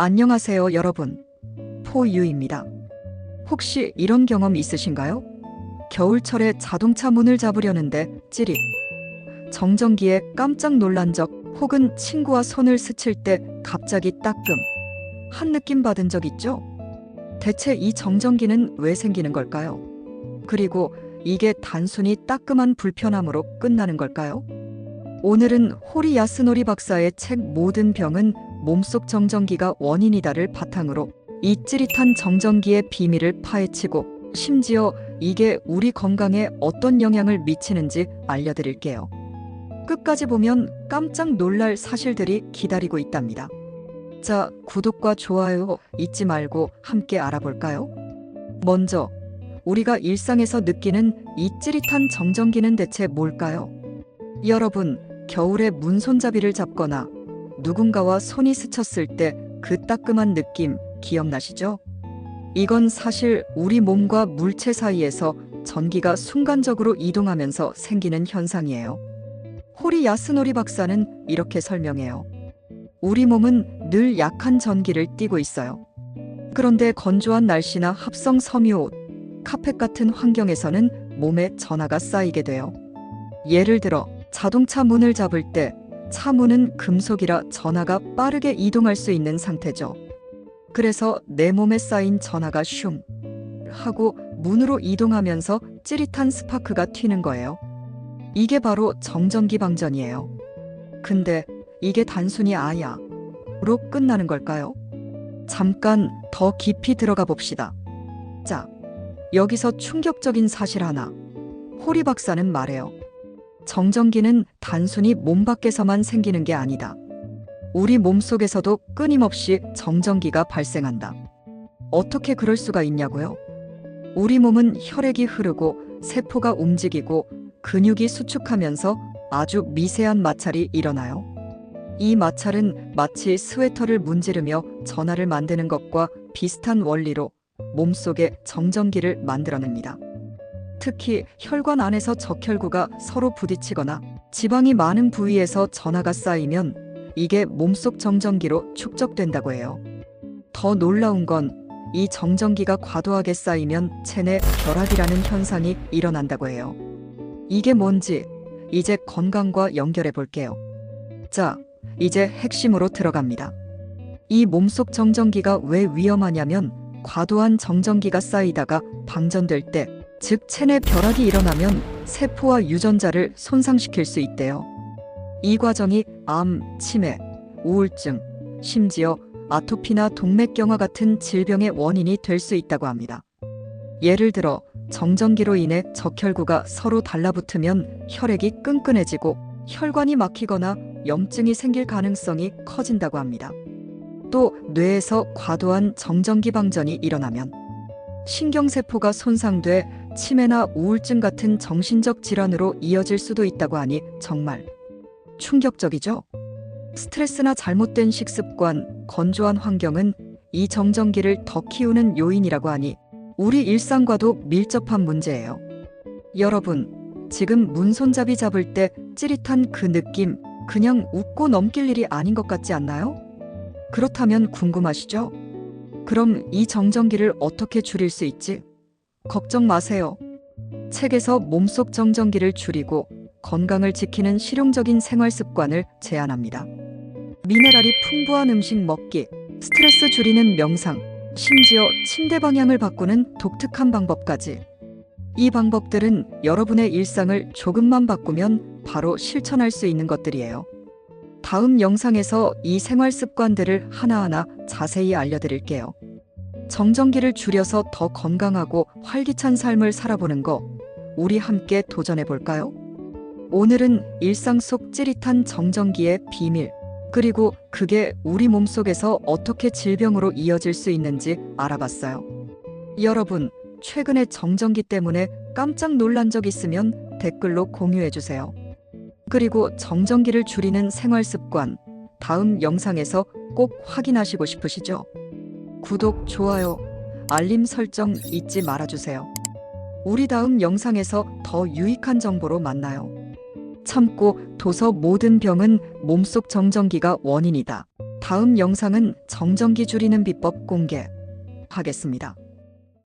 안녕하세요, 여러분. 포유입니다. 혹시 이런 경험 있으신가요? 겨울철에 자동차 문을 잡으려는데 찌릿. 정전기에 깜짝 놀란 적 혹은 친구와 손을 스칠 때 갑자기 따끔. 한 느낌 받은 적 있죠? 대체 이 정전기는 왜 생기는 걸까요? 그리고 이게 단순히 따끔한 불편함으로 끝나는 걸까요? 오늘은 호리 야스노리 박사의 책 모든 병은 몸속 정전기가 원인이다를 바탕으로 이 찌릿한 정전기의 비밀을 파헤치고 심지어 이게 우리 건강에 어떤 영향을 미치는지 알려드릴게요. 끝까지 보면 깜짝 놀랄 사실들이 기다리고 있답니다. 자, 구독과 좋아요 잊지 말고 함께 알아볼까요? 먼저, 우리가 일상에서 느끼는 이 찌릿한 정전기는 대체 뭘까요? 여러분, 겨울에 문손잡이를 잡거나 누군가와 손이 스쳤을 때 그 따끔한 느낌 기억나시죠? 이건 사실 우리 몸과 물체 사이에서 전기가 순간적으로 이동하면서 생기는 현상이에요. 호리 야스노리 박사는 이렇게 설명해요. 우리 몸은 늘 약한 전기를 띠고 있어요. 그런데 건조한 날씨나 합성 섬유옷, 카펫 같은 환경에서는 몸에 전하가 쌓이게 돼요. 예를 들어 자동차 문을 잡을 때 차 문은 금속이라 전하가 빠르게 이동할 수 있는 상태죠. 그래서 내 몸에 쌓인 전하가 슝 하고 문으로 이동하면서 찌릿한 스파크가 튀는 거예요. 이게 바로 정전기 방전이에요. 근데 이게 단순히 아야 로 끝나는 걸까요? 잠깐 더 깊이 들어가 봅시다. 자, 여기서 충격적인 사실 하나. 호리 박사는 말해요. 정전기는 단순히 몸 밖에서만 생기는 게 아니다. 우리 몸 속에서도 끊임없이 정전기가 발생한다. 어떻게 그럴 수가 있냐고요? 우리 몸은 혈액이 흐르고 세포가 움직이고 근육이 수축하면서 아주 미세한 마찰이 일어나요. 이 마찰은 마치 스웨터를 문지르며 전하를 만드는 것과 비슷한 원리로 몸속에 정전기를 만들어냅니다. 특히 혈관 안에서 적혈구가 서로 부딪히거나 지방이 많은 부위에서 전하가 쌓이면 이게 몸속 정전기로 축적된다고 해요. 더 놀라운 건 이 정전기가 과도하게 쌓이면 체내 결합이라는 현상이 일어난다고 해요. 이게 뭔지 이제 건강과 연결해 볼게요. 자, 이제 핵심으로 들어갑니다. 이 몸속 정전기가 왜 위험하냐면 과도한 정전기가 쌓이다가 방전될 때, 즉 체내 결합이 일어나면 세포와 유전자를 손상시킬 수 있대요. 이 과정이 암, 치매, 우울증, 심지어 아토피나 동맥경화 같은 질병의 원인이 될 수 있다고 합니다. 예를 들어 정전기로 인해 적혈구가 서로 달라붙으면 혈액이 끈끈해지고 혈관이 막히거나 염증이 생길 가능성이 커진다고 합니다. 또 뇌에서 과도한 정전기 방전이 일어나면 신경세포가 손상돼 치매나 우울증 같은 정신적 질환으로 이어질 수도 있다고 하니 정말 충격적이죠? 스트레스나 잘못된 식습관, 건조한 환경은 이 정전기를 더 키우는 요인이라고 하니 우리 일상과도 밀접한 문제예요. 여러분, 지금 문손잡이 잡을 때 찌릿한 그 느낌, 그냥 웃고 넘길 일이 아닌 것 같지 않나요? 그렇다면 궁금하시죠? 그럼 이 정전기를 어떻게 줄일 수 있지? 걱정 마세요. 책에서 몸속 정전기를 줄이고 건강을 지키는 실용적인 생활 습관을 제안합니다. 미네랄이 풍부한 음식 먹기, 스트레스 줄이는 명상, 심지어 침대 방향을 바꾸는 독특한 방법까지. 이 방법들은 여러분의 일상을 조금만 바꾸면 바로 실천할 수 있는 것들이에요. 다음 영상에서 이 생활 습관들을 하나하나 자세히 알려드릴게요. 정전기를 줄여서 더 건강하고 활기찬 삶을 살아보는 거, 우리 함께 도전해 볼까요? 오늘은 일상 속 찌릿한 정전기의 비밀, 그리고 그게 우리 몸속에서 어떻게 질병으로 이어질 수 있는지 알아봤어요. 여러분, 최근에 정전기 때문에 깜짝 놀란 적 있으면 댓글로 공유해 주세요. 그리고 정전기를 줄이는 생활 습관, 다음 영상에서 꼭 확인하시고 싶으시죠? 구독, 좋아요, 알림 설정 잊지 말아주세요. 우리 다음 영상에서 더 유익한 정보로 만나요. 참고 도서 모든 병은 몸속 정전기가 원인이다. 다음 영상은 정전기 줄이는 비법 공개하겠습니다.